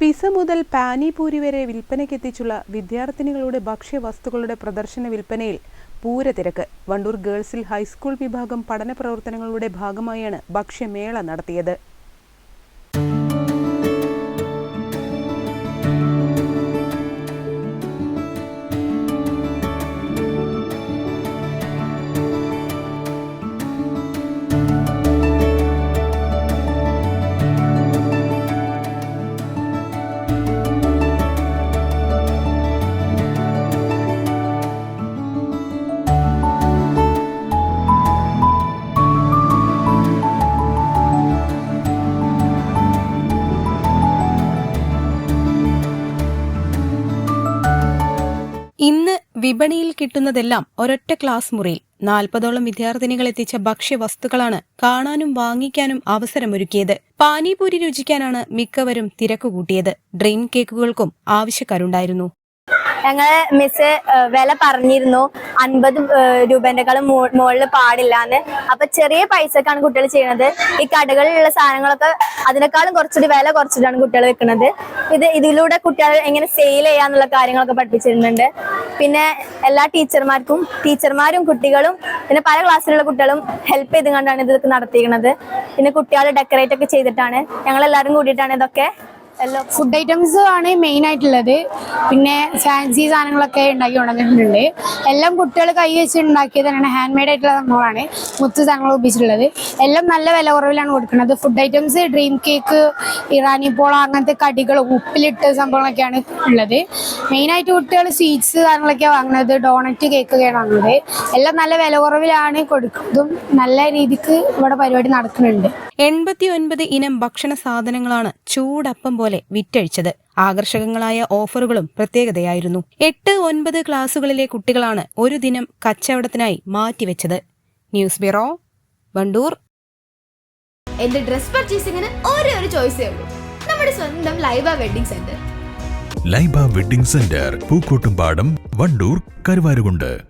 Pizza മുതൽ പാനിപൂരി വരെ വിൽപ്പനയ്ക്കെത്തിച്ചുള്ള വിദ്യാർത്ഥിനികളുടെ ഭക്ഷ്യവസ്തുക്കളുടെ പ്രദർശന വിൽപ്പനയിൽ പൂരത്തിരക്ക്. വണ്ടൂർ ഗേൾസിൽ ഹൈസ്കൂൾ വിഭാഗം പഠന പ്രവർത്തനങ്ങളുടെ ഭാഗമായാണ് ഭക്ഷ്യമേള നടത്തിയത്. ഇന്ന് വിപണിയിൽ കിട്ടുന്നതെല്ലാം ഒരൊറ്റ ക്ലാസ് മുറിയിൽ നാൽപ്പതോളം വിദ്യാർത്ഥിനികൾ എത്തിച്ച ഭക്ഷ്യവസ്തുക്കളാണ് കാണാനും വാങ്ങിക്കാനും അവസരമൊരുക്കിയത്. പാനിപൂരി രുചിക്കാനാണ് മിക്കവരും തിരക്കുകൂട്ടിയത്. ഡ്രീം കേക്കുകൾക്കും ആവശ്യക്കാരുണ്ടായിരുന്നു. ഞങ്ങളെ മിസ് വില പറഞ്ഞിരുന്നു. അൻപത് രൂപേന്റെക്കാളും മുകളിൽ പാടില്ല എന്ന് അപ്പൊ ചെറിയ പൈസക്കാണ് കുട്ടികൾ ചെയ്യുന്നത് ഈ കടകളിലുള്ള സാധനങ്ങളൊക്കെ അതിനേക്കാളും കുറച്ചുകൂടി വില കുറച്ചിട്ടാണ് കുട്ടികൾ വെക്കുന്നത് ഇത് ഇതിലൂടെ കുട്ടികൾ എങ്ങനെ സെയിൽ ചെയ്യാന്നുള്ള കാര്യങ്ങളൊക്കെ പഠിപ്പിച്ചിരുന്നുണ്ട്. പിന്നെ എല്ലാ ടീച്ചർമാർക്കും ടീച്ചർമാരും കുട്ടികളും പിന്നെ പല ക്ലാസ്സിലുള്ള കുട്ടികളും ഹെൽപ്പ് ചെയ്തുകൊണ്ടാണ് ഇതൊക്കെ നടത്തിയിരിക്കുന്നത് പിന്നെ കുട്ടികൾ ഡെക്കറേറ്റ് ഒക്കെ ചെയ്തിട്ടാണ് ഞങ്ങൾ എല്ലാവരും കൂടിയിട്ടാണ് ഇതൊക്കെ ഫുഡ് ഐറ്റംസ് ആണ് മെയിൻ ആയിട്ടുള്ളത്. പിന്നെ ഫാൻസി സാധനങ്ങളൊക്കെ ഉണ്ടാക്കി കൊണ്ടുവന്നിട്ടുണ്ട്. എല്ലാം കുട്ടികൾ കൈ വെച്ച് ഉണ്ടാക്കിയത് തന്നെയാണ്. ഹാൻഡ് മെയ്ഡ് ആയിട്ടുള്ള സംഭവമാണ്. മുത്ത് സാധനങ്ങൾ ഉപയോഗിച്ചിട്ടുള്ളത് എല്ലാം നല്ല വില കുറവിലാണ് കൊടുക്കുന്നത്. Food items dream cake Irani pola അങ്ങനത്തെ കടികൾ ഉപ്പിലിട്ട് സംഭവങ്ങളൊക്കെയാണ് ഉള്ളത്. മെയിൻ ആയിട്ട് കുട്ടികൾ സ്വീറ്റ്സ് സാധനങ്ങളൊക്കെയാണ് വാങ്ങുന്നത് ഡോണറ്റ് കേക്കൊക്കെയാണ് വാങ്ങുന്നത്. എല്ലാം നല്ല വില കുറവിലാണ് കൊടുക്കുന്നതും നല്ല രീതിക്ക് ഇവിടെ പരിപാടി നടക്കുന്നുണ്ട്. എൺപത്തി ഒൻപത് ഇനം ഭക്ഷണ സാധനങ്ങളാണ് ചൂടപ്പം പോലെ വിറ്റഴിച്ചത്. ആകർഷകങ്ങളായ ഓഫറുകളും പ്രത്യേകതയായിരുന്നു. എട്ട് ഒൻപത് ക്ലാസുകളിലെ കുട്ടികളാണ് ഒരു ദിനം കച്ചവടത്തിനായി മാറ്റിവെച്ചത്. News bureau Wandoor. എന്റെ ഡ്രസ് പർച്ചേസിംഗിന് ഒരേ ഒരു ചോയ്സേ ഉള്ളൂ. നമ്മുടെ സ്വന്തം Laiba wedding centre. Laiba wedding centre Pookkottumpadam Wandoor Karuvarakundu.